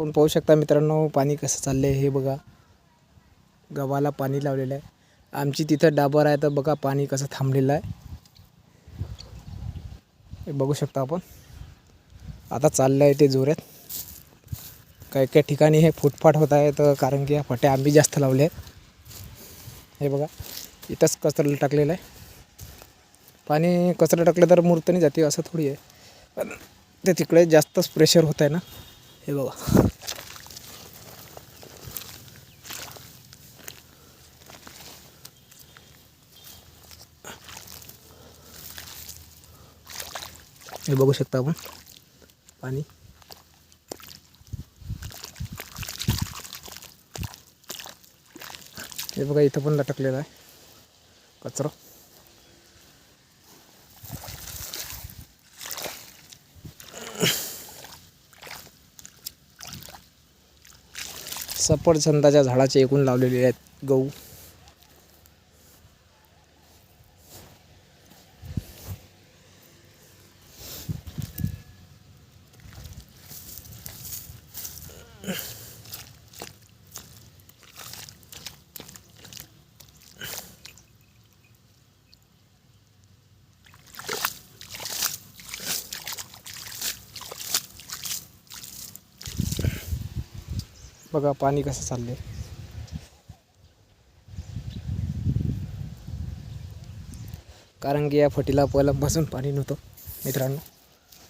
आपण पाहू शकता मित्रांनो पाणी कसं चाललं आहे हे बघा. गव्हाला पाणी लावलेलं आहे. आमची तिथं डाबर आहे तर बघा पाणी कसं थांबलेलं आहे. हे बघू शकता आपण. आता चाललं आहे ते जोऱ्यात काही काही ठिकाणी हे फुटफाट होत आहे तर कारण की या फट्या आंबी जास्त लावले आहेत. हे बघा इथंच कचरा टाकलेलं आहे. पाणी कचरा टाकलं तर मूर्तनी जाते असं थोडी आहे. पण ते तिकडे जास्तच प्रेशर होत आहे ना. हे बघा हे बघू शकता आपण पाणी हे बघा इथं पण लटकलेलं आहे. कचरा. सफरचंदाच्या झाडाचे एकूण लावलेले आहेत. गहू. बघा पाणी कसं चाललंय. कारण की या फटीला पहिल्यापासून पाणी नव्हतं मित्रांनो.